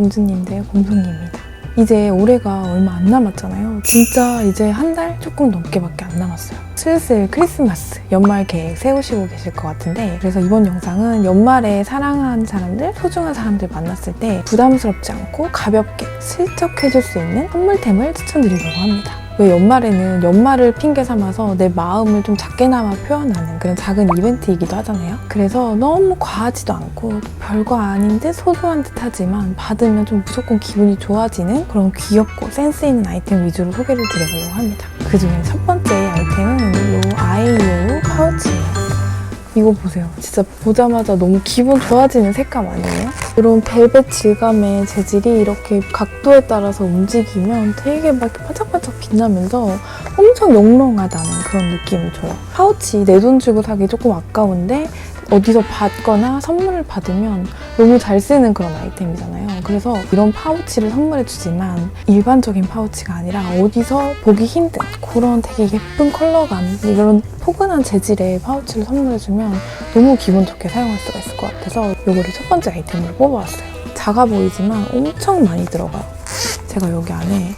안녕하세요 공주님들 공송입니다. 이제 올해가 얼마 안 남았잖아요. 진짜 이제 한 달 조금 넘게밖에 안 남았어요. 슬슬 크리스마스 연말 계획 세우시고 계실 것 같은데 그래서 이번 영상은 연말에 사랑하는 사람들, 소중한 사람들 만났을 때 부담스럽지 않고 가볍게 슬쩍 해줄 수 있는 선물템을 추천드리려고 합니다. 왜 연말에는 연말을 핑계 삼아서 내 마음을 좀 작게나마 표현하는 그런 작은 이벤트이기도 하잖아요. 그래서 너무 과하지도 않고 별거 아닌 듯 소소한 듯 하지만 받으면 좀 무조건 기분이 좋아지는 그런 귀엽고 센스 있는 아이템 위주로 소개를 드려보려고 합니다. 그 중에 첫 번째 아이템은 이 아이유 파우치예요. 이거 보세요. 진짜 보자마자 너무 기분 좋아지는 색감 아니에요? 이런 벨벳 질감의 재질이 이렇게 각도에 따라서 움직이면 되게 막 반짝반짝 빛나면서 엄청 영롱하다는 그런 느낌을 줘요. 파우치 내 돈 주고 사기 조금 아까운데 어디서 받거나 선물을 받으면 너무 잘 쓰는 그런 아이템이잖아요. 그래서 이런 파우치를 선물해 주지만 일반적인 파우치가 아니라 어디서 보기 힘든 그런 되게 예쁜 컬러감, 이런 포근한 재질의 파우치를 선물해 주면 너무 기분 좋게 사용할 수가 있을 것 같아서 이거를 첫 번째 아이템으로 뽑아왔어요. 작아 보이지만 엄청 많이 들어가요. 제가 여기 안에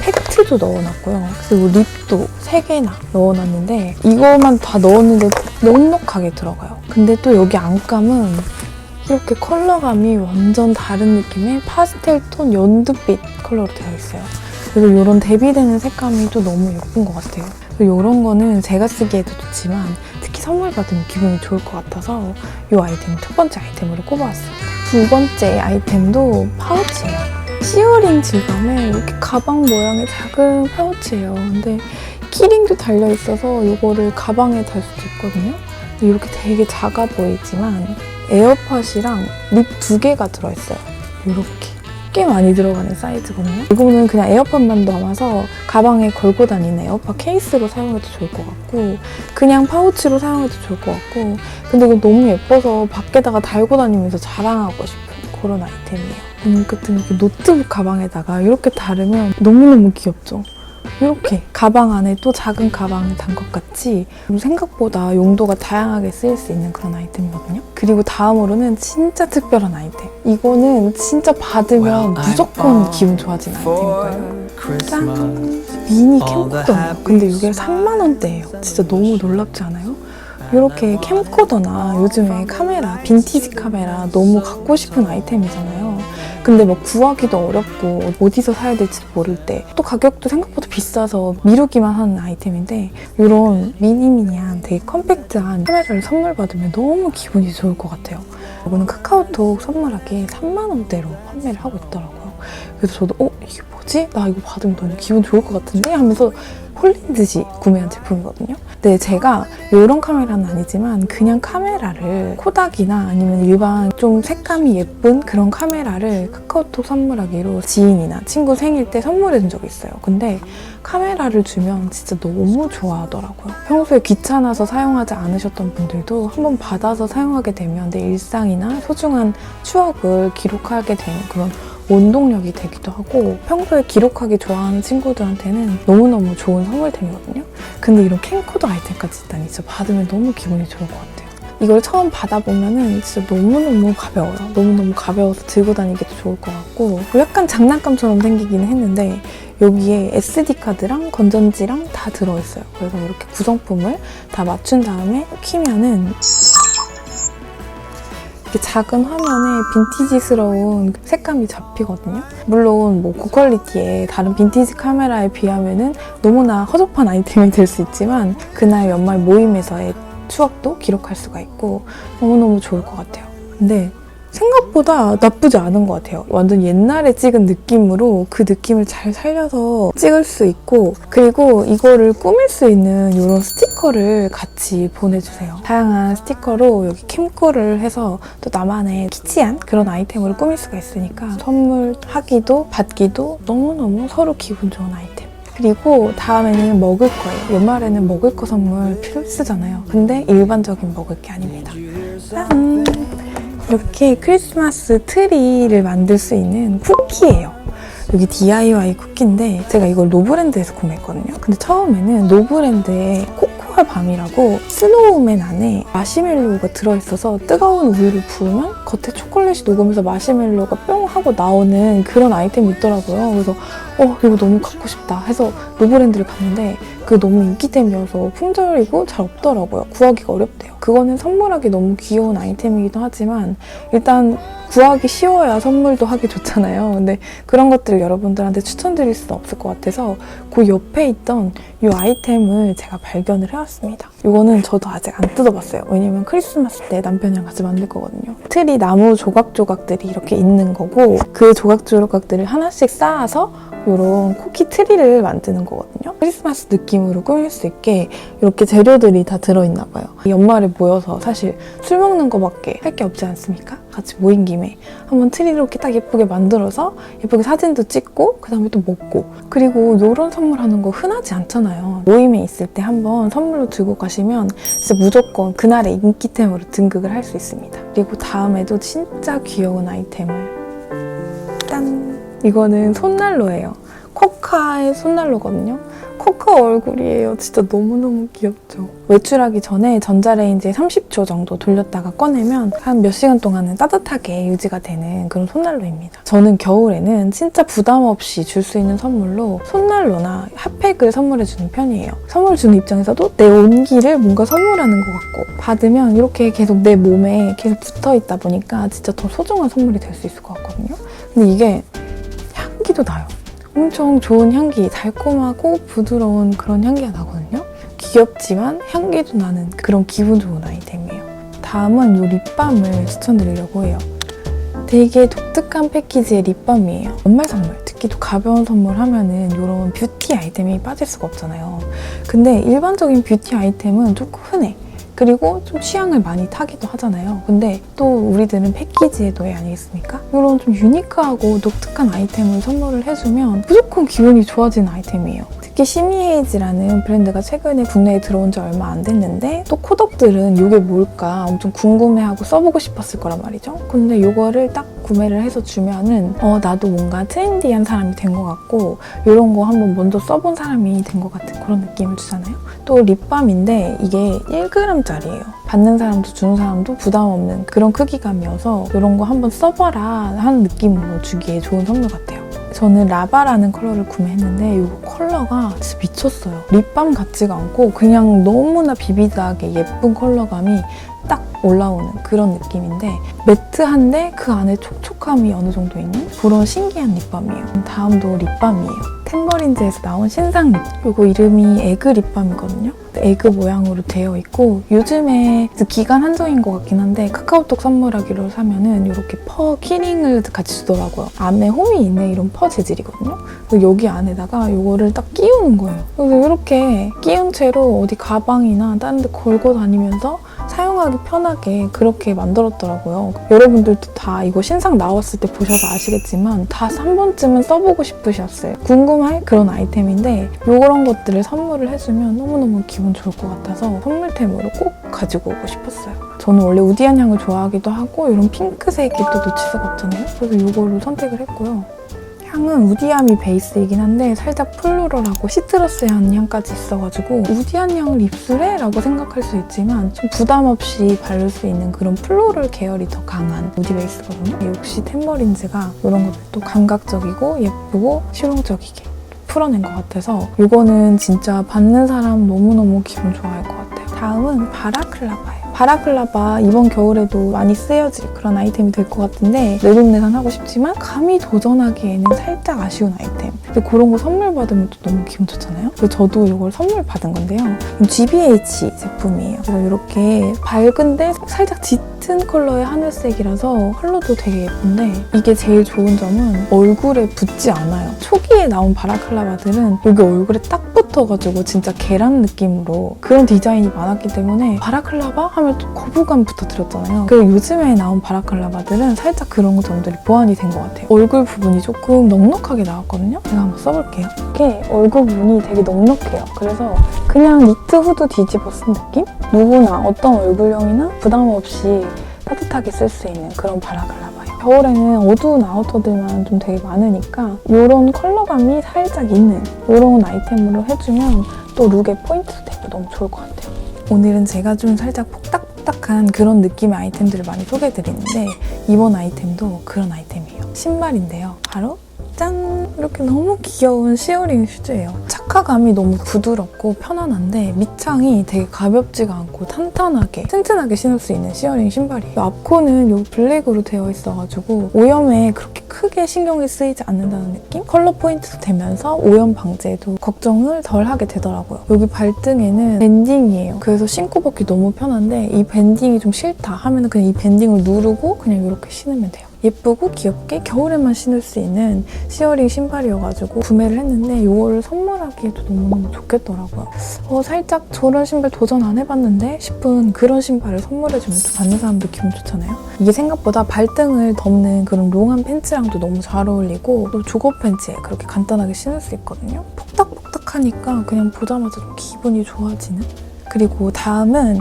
팩트도 넣어놨고요. 그리고 립도 3개나 넣어놨는데 이거만 다 넣었는데 넉넉하게 들어가요. 근데 또 여기 안감은 이렇게 컬러감이 완전 다른 느낌의 파스텔 톤 연두빛 컬러로 되어 있어요. 그래서 이런 대비되는 색감이 또 너무 예쁜 것 같아요. 그리고 이런 거는 제가 쓰기에도 좋지만 특히 선물 받으면 기분이 좋을 것 같아서 이 아이템 첫 번째 아이템으로 꼽아왔습니다. 두 번째 아이템도 파우치예요. 시어링 질감의 이렇게 가방 모양의 작은 파우치예요. 근데 키링도 달려 있어서 이거를 가방에 달 수도 있거든요. 이렇게 되게 작아 보이지만 에어팟이랑 립 두 개가 들어있어요. 이렇게 꽤 많이 들어가는 사이즈거든요. 이거는 그냥 에어팟만 담아서 가방에 걸고 다니는 에어팟 케이스로 사용해도 좋을 것 같고 그냥 파우치로 사용해도 좋을 것 같고 근데 이거 너무 예뻐서 밖에다가 달고 다니면서 자랑하고 싶은 그런 아이템이에요. 음, 끝은 이렇게 노트북 가방에다가 이렇게 다르면 너무너무 귀엽죠? 이렇게 가방 안에 또 작은 가방을 단 것 같이 생각보다 용도가 다양하게 쓰일 수 있는 그런 아이템이거든요. 그리고 다음으로는 진짜 특별한 아이템. 이거는 진짜 받으면 무조건 기분 좋아지는 아이템일까요? 짠! 미니 캠코더예요. 근데 이게 3만 원대예요. 진짜 너무 놀랍지 않아요? 이렇게 캠코더나 요즘에 카메라, 빈티지 카메라 너무 갖고 싶은 아이템이잖아요. 근데 뭐 구하기도 어렵고 어디서 사야 될지 모를 때 또 가격도 생각보다 비싸서 미루기만 하는 아이템인데 이런 미니미니한 되게 컴팩트한 카메라를 선물 받으면 너무 기분이 좋을 것 같아요. 이거는 카카오톡 선물하기에 3만 원대로 판매를 하고 있더라고요. 그래서 저도 어 이게 뭐지? 나 이거 받으면 너무 기분 좋을 것 같은데 하면서 홀린 듯이 구매한 제품이거든요. 근데 제가 이런 카메라는 아니지만 그냥 카메라를 코닥이나 아니면 일반 좀 색감이 예쁜 그런 카메라를 카카오톡 선물하기로 지인이나 친구 생일 때 선물해 준 적이 있어요. 근데 카메라를 주면 진짜 너무 좋아하더라고요. 평소에 귀찮아서 사용하지 않으셨던 분들도 한번 받아서 사용하게 되면 내 일상이나 소중한 추억을 기록하게 되는 그런 원동력이 되기도 하고 평소에 기록하기 좋아하는 친구들한테는 너무너무 좋은 선물템이거든요. 근데 이런 캠코더 아이템까지 있다니 진짜 받으면 너무 기분이 좋을 것 같아요. 이걸 처음 받아보면은 진짜 너무너무 가벼워요. 너무너무 가벼워서 들고 다니기도 좋을 것 같고 약간 장난감처럼 생기기는 했는데 여기에 SD카드랑 건전지랑 다 들어있어요. 그래서 이렇게 구성품을 다 맞춘 다음에 키면은 이렇게 작은 화면에 빈티지스러운 색감이 잡히거든요. 물론 뭐 고퀄리티의 다른 빈티지 카메라에 비하면은 너무나 허접한 아이템이 될 수 있지만 그날 연말 모임에서의 추억도 기록할 수가 있고 너무너무 좋을 것 같아요. 근데 생각보다 나쁘지 않은 것 같아요. 완전 옛날에 찍은 느낌으로 그 느낌을 잘 살려서 찍을 수 있고 그리고 이거를 꾸밀 수 있는 이런 스티커를 같이 보내주세요. 다양한 스티커로 여기 캠코를 해서 또 나만의 키치한 그런 아이템으로 꾸밀 수가 있으니까 선물하기도 받기도 너무너무 서로 기분 좋은 아이템. 그리고 다음에는 먹을 거예요. 연말에는 먹을 거 선물 필요 쓰잖아요. 근데 일반적인 먹을 게 아닙니다. 짠! 이렇게 크리스마스 트리를 만들 수 있는 쿠키예요. 여기 DIY 쿠키인데 제가 이걸 노브랜드에서 구매했거든요. 근데 처음에는 노브랜드에 코 윈터 밤이라고 스노우맨 안에 마시멜로우가 들어있어서 뜨거운 우유를 부으면 겉에 초콜릿이 녹으면서 마시멜로우가 뿅 하고 나오는 그런 아이템이 있더라고요. 그래서 어 이거 너무 갖고 싶다 해서 노브랜드를 갔는데 그게 너무 인기템이어서 품절이고 잘 없더라고요. 구하기가 어렵대요. 그거는 선물하기 너무 귀여운 아이템이기도 하지만 일단 구하기 쉬워야 선물도 하기 좋잖아요. 근데 그런 것들을 여러분들한테 추천드릴 수는 없을 것 같아서 그 옆에 있던 이 아이템을 제가 발견을 해왔습니다. 이거는 저도 아직 안 뜯어봤어요. 왜냐면 크리스마스 때 남편이랑 같이 만들 거거든요. 트리 나무 조각 조각들이 이렇게 있는 거고 그 조각 조각들을 하나씩 쌓아서 이런 쿠키 트리를 만드는 거거든요. 크리스마스 느낌으로 꾸밀 수 있게 이렇게 재료들이 다 들어있나 봐요. 연말에 모여서 사실 술 먹는 거밖에 할 게 없지 않습니까? 같이 모인 김에 한번 트리를 이렇게 딱 예쁘게 만들어서 예쁘게 사진도 찍고 그 다음에 또 먹고 그리고 이런 선물하는 거 흔하지 않잖아요. 모임에 있을 때 한번 선물로 들고 가시면 진짜 무조건 그날의 인기템으로 등극을 할 수 있습니다. 그리고 다음에도 진짜 귀여운 아이템을 짠! 이거는 손난로예요. 코카의 손난로거든요. 코카 얼굴이에요. 진짜 너무너무 귀엽죠. 외출하기 전에 전자레인지에 30초 정도 돌렸다가 꺼내면 한 몇 시간 동안은 따뜻하게 유지가 되는 그런 손난로입니다. 저는 겨울에는 진짜 부담 없이 줄 수 있는 선물로 손난로나 핫팩을 선물해주는 편이에요. 선물 주는 입장에서도 내 온기를 뭔가 선물하는 것 같고 받으면 이렇게 계속 내 몸에 계속 붙어 있다 보니까 진짜 더 소중한 선물이 될 수 있을 것 같거든요. 근데 이게 향기도 나요. 엄청 좋은 향기, 달콤하고 부드러운 그런 향기가 나거든요. 귀엽지만 향기도 나는 그런 기분 좋은 아이템이에요. 다음은 이 립밤을 추천드리려고 해요. 되게 독특한 패키지의 립밤이에요. 연말 선물, 특히 또 가벼운 선물 하면은 이런 뷰티 아이템이 빠질 수가 없잖아요. 근데 일반적인 뷰티 아이템은 조금 흔해. 그리고 좀 취향을 많이 타기도 하잖아요. 근데 또 우리들은 패키지의 노예 아니겠습니까? 이런 좀 유니크하고 독특한 아이템을 선물을 해주면 무조건 기분이 좋아지는 아이템이에요. 특히 시미헤이즈라는 브랜드가 최근에 국내에 들어온 지 얼마 안 됐는데 또 코덕들은 이게 뭘까 엄청 궁금해하고 써보고 싶었을 거란 말이죠. 근데 이거를 딱 구매를 해서 주면은 어 나도 뭔가 트렌디한 사람이 된 것 같고 이런 거 한번 먼저 써본 사람이 된 것 같은 그런 느낌을 주잖아요. 또 립밤인데 이게 1g짜리예요. 받는 사람도 주는 사람도 부담 없는 그런 크기감이어서 이런 거 한번 써봐라 하는 느낌으로 주기에 좋은 선물 같아요. 저는 라바라는 컬러를 구매했는데 이 컬러가 진짜 미쳤어요. 립밤 같지가 않고 그냥 너무나 비비드하게 예쁜 컬러감이 딱 올라오는 그런 느낌인데 매트한데 그 안에 촉촉함이 어느 정도 있는 그런 신기한 립밤이에요. 다음도 립밤이에요. 템버린즈에서 나온 신상 립. 이거 이름이 에그 립밤이거든요. 에그 모양으로 되어 있고 요즘에 기간 한정인 것 같긴 한데 카카오톡 선물하기로 사면은 이렇게 퍼 키링을 같이 주더라고요. 안에 홈이 있는 이런 퍼 재질이거든요. 여기 안에다가 이거를 딱 끼우는 거예요. 그래서 이렇게 끼운 채로 어디 가방이나 다른 데 걸고 다니면서 사용하기 편하게 그렇게 만들었더라고요. 여러분들도 다 이거 신상 나왔을 때 보셔서 아시겠지만 다 한 번쯤은 써보고 싶으셨어요. 궁금할 그런 아이템인데 이런 것들을 선물을 해주면 너무너무 기분 좋을 것 같아서 선물템으로 꼭 가지고 오고 싶었어요. 저는 원래 우디한 향을 좋아하기도 하고 이런 핑크색이 또 수가 없잖아요. 그래서 이거를 선택을 했고요. 향은 우디함이 베이스이긴 한데 살짝 플로럴하고 시트러스한 향까지 있어가지고 우디한 향을 입술에? 라고 생각할 수 있지만 좀 부담 없이 바를 수 있는 그런 플로럴 계열이 더 강한 우디 베이스거든요. 역시 템버린즈가 이런 것도 감각적이고 예쁘고 실용적이게 풀어낸 것 같아서 이거는 진짜 받는 사람 너무너무 기분 좋아할 것 같아요. 다음은 바라클라바예요. 바라클라바 이번 겨울에도 많이 쓰여질 그런 아이템이 될 것 같은데 내돈내산 하고 싶지만 감히 도전하기에는 살짝 아쉬운 아이템. 근데 그런 거 선물 받으면 또 너무 기분 좋잖아요. 그래서 저도 이걸 선물 받은 건데요. GBH 제품이에요. 그래서 이렇게 밝은데 살짝 짙은 컬러의 하늘색이라서 컬러도 되게 예쁜데 이게 제일 좋은 점은 얼굴에 붙지 않아요. 초기에 나온 바라클라바들은 여기 얼굴에 딱 붙어가지고 진짜 계란 느낌으로 그런 디자인이 많았기 때문에 바라클라바 하면 또 거부감부터 들었잖아요. 그리고 요즘에 나온 바라클라바들은 살짝 그런 점들이 보완이 된 것 같아요. 얼굴 부분이 조금 넉넉하게 나왔거든요. 제가 한번 써볼게요. 이게 얼굴 부분이 되게 넉넉해요. 그래서 그냥 니트 후드 뒤집어 쓴 느낌? 누구나 어떤 얼굴형이나 부담 없이 따뜻하게 쓸 수 있는 그런 바라클라바예요. 겨울에는 어두운 아우터들만 좀 되게 많으니까 이런 컬러감이 살짝 있는 이런 아이템으로 해주면 또 룩의 포인트도 되고 너무 좋을 것 같아요. 오늘은 제가 좀 살짝 폭닥폭닥한 그런 느낌의 아이템들을 많이 소개해드리는데 이번 아이템도 그런 아이템이에요. 신발인데요. 바로 짠! 이렇게 너무 귀여운 시어링 슈즈예요. 착화감이 너무 부드럽고 편안한데 밑창이 되게 가볍지가 않고 탄탄하게 튼튼하게 신을 수 있는 시어링 신발이에요. 앞코는 요 블랙으로 되어 있어가지고 오염에 그렇게 크게 신경이 쓰이지 않는다는 느낌? 컬러 포인트도 되면서 오염 방제에도 걱정을 덜 하게 되더라고요. 여기 발등에는 밴딩이에요. 그래서 신고 벗기 너무 편한데 이 밴딩이 좀 싫다 하면 그냥 이 밴딩을 누르고 그냥 이렇게 신으면 돼요. 예쁘고 귀엽게 겨울에만 신을 수 있는 시어링 신발이어가지고 구매를 했는데 이거를 선물하기에도 너무너무 좋겠더라고요. 어, 살짝 저런 신발 도전 안 해봤는데 싶은 그런 신발을 선물해주면 또 받는 사람도 기분 좋잖아요. 이게 생각보다 발등을 덮는 그런 롱한 팬츠랑도 너무 잘 어울리고 또 조거 팬츠에 그렇게 간단하게 신을 수 있거든요. 폭닥폭닥하니까 그냥 보자마자 좀 기분이 좋아지는? 그리고 다음은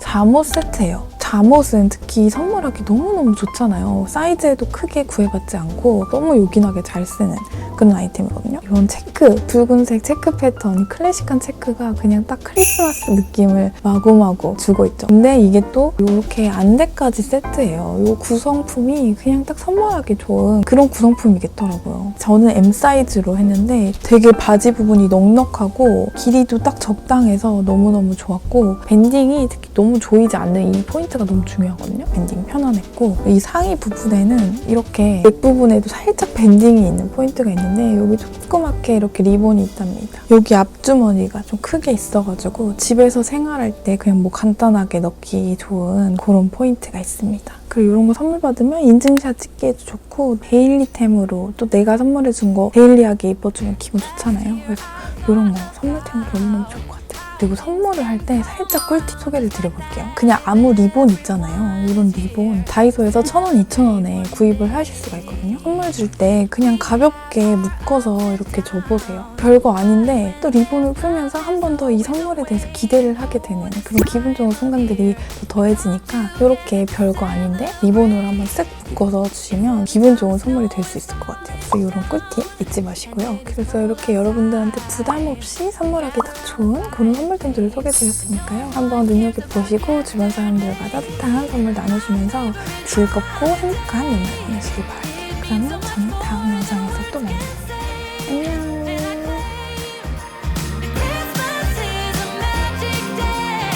잠옷 세트예요. 잠옷은 특히 선물하기 너무너무 좋잖아요. 사이즈에도 크게 구애받지 않고 너무 요긴하게 잘 쓰는 그런 아이템이거든요. 이런 체크, 붉은색 체크 패턴, 클래식한 체크가 그냥 딱 크리스마스 느낌을 마구마구 주고 있죠. 근데 이게 또 이렇게 안대까지 세트예요. 이 구성품이 그냥 딱 선물하기 좋은 그런 구성품이겠더라고요. 저는 M 사이즈로 했는데 되게 바지 부분이 넉넉하고 길이도 딱 적당해서 너무너무 좋았고 밴딩이 특히 너무 조이지 않는 이 포인트 가 너무 중요하거든요. 밴딩 편안했고 이 상의 부분에는 이렇게 넥 부분에도 살짝 밴딩이 있는 포인트가 있는데 여기 조그맣게 이렇게 리본이 있답니다. 여기 앞주머니가 좀 크게 있어가지고 집에서 생활할 때 그냥 뭐 간단하게 넣기 좋은 그런 포인트가 있습니다. 그리고 이런 거 선물 받으면 인증샷 찍기에도 좋고 데일리템으로 또 내가 선물해준 거 데일리하게 입어주면 기분 좋잖아요. 그래서 이런 거 선물템으로 너무너무 좋을 것 같아요. 그리고 선물을 할 때 살짝 꿀팁 소개를 드려볼게요. 그냥 아무 리본 있잖아요. 이런 리본 다이소에서 1,000원, 2,000원에 구입을 하실 수가 있거든요. 선물 줄 때 그냥 가볍게 묶어서 이렇게 줘보세요. 별거 아닌데 또 리본을 풀면서 한 번 더 이 선물에 대해서 기대를 하게 되는 그런 기분 좋은 순간들이 더 더해지니까 이렇게 별거 아닌데 리본으로 한번 쓱 묶어서 주시면 기분 좋은 선물이 될 수 있을 것 같아요. 그래서 이런 꿀팁 잊지 마시고요. 그래서 이렇게 여러분들한테 부담 없이 선물하기 딱 좋은 그런 선물템들을 소개드렸으니까요. 한번 눈여겨보시고 주변 사람들과 따뜻한 선물 나누시면서 즐겁고 행복한 연말 보내시길 바랄게요. 그러면 저는